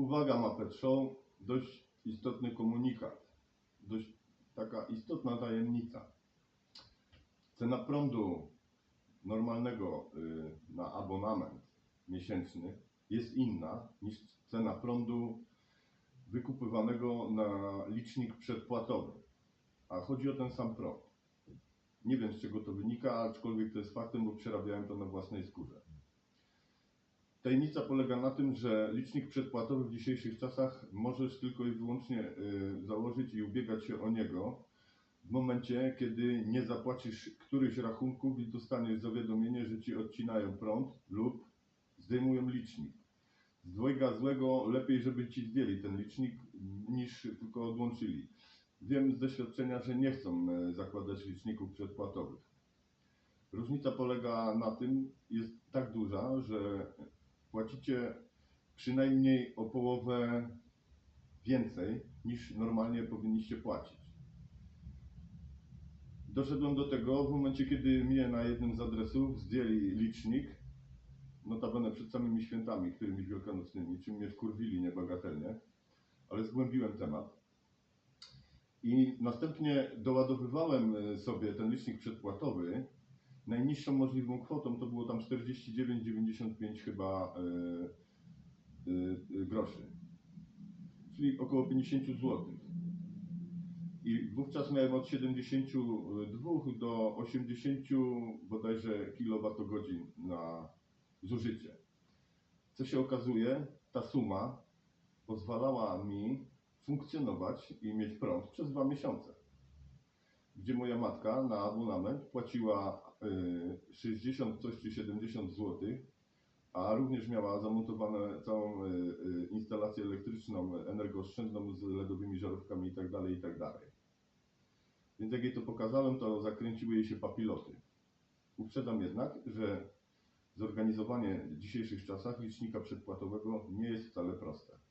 Uwaga Muppet Show, dość istotny komunikat, dość taka istotna tajemnica. Cena prądu normalnego y, na abonament miesięczny jest inna niż cena prądu wykupywanego na licznik przedpłatowy. A chodzi o ten sam prąd. Nie wiem z czego to wynika, aczkolwiek to jest faktem, bo przerabiałem to na własnej skórze. Tajemnica polega na tym, że licznik przedpłatowy w dzisiejszych czasach możesz tylko i wyłącznie y, założyć i ubiegać się o niego w momencie, kiedy nie zapłacisz którychś rachunków i dostaniesz zawiadomienie, że ci odcinają prąd lub zdejmują licznik. Z dwojga złego lepiej, żeby ci zdjęli ten licznik niż tylko odłączyli. Wiem z doświadczenia, że nie chcą e, zakładać liczników przedpłatowych. Różnica polega na tym, jest tak duża, że płacicie przynajmniej o połowę więcej niż normalnie powinniście płacić. Doszedłem do tego w momencie, kiedy mnie na jednym z adresów zdjęli licznik, notabene przed samymi świętami, którymi wielkanocnymi, czym mnie wkurwili niebagatelnie, ale zgłębiłem temat. I następnie doładowywałem sobie ten licznik przedpłatowy. Najniższą możliwą kwotą to było tam 49,95 chyba e, e, e, groszy, czyli około 50 zł. I wówczas miałem od 72 do 80 bodajże kilowatogodzin na zużycie. Co się okazuje, ta suma pozwalała mi funkcjonować i mieć prąd przez dwa miesiące. Gdzie moja matka na abonament płaciła y, 60 coś czy 70 zł, a również miała zamontowane całą y, y, instalację elektryczną, energooszczędną z LEDowymi żarówkami itd. itd. Więc jak jej to pokazałem, to zakręciły jej się papiloty. Uprzedzam jednak, że zorganizowanie w dzisiejszych czasach licznika przedpłatowego nie jest wcale proste.